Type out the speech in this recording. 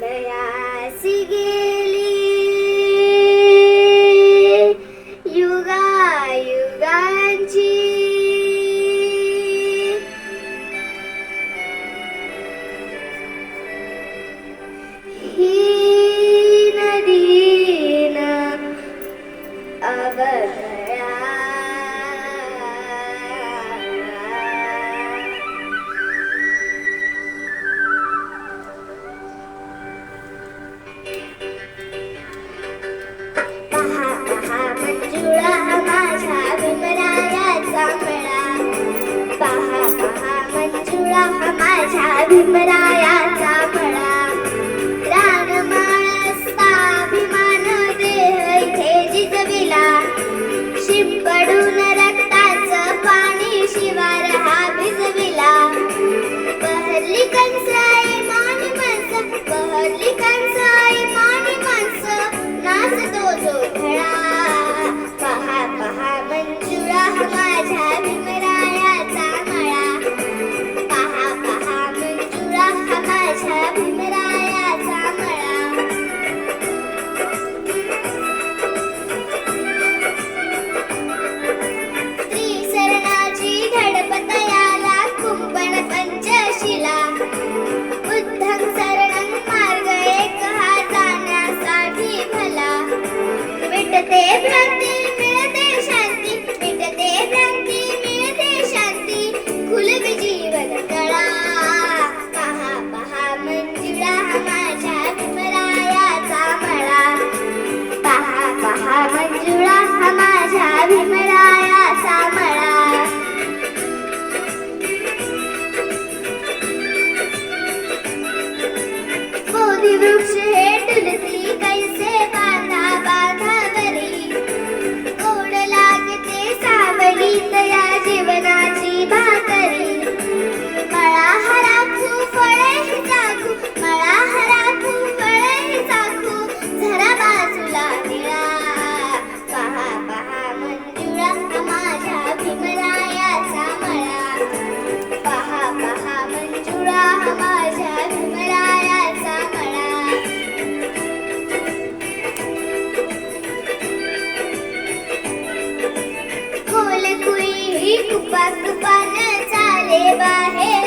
Yeah. माझ्या भीमरायाचा देह इथे जिजविला. शिंपडून पाणी शिवार भिजविला. कंसाई मान मनस तुफान चाले बाहेर.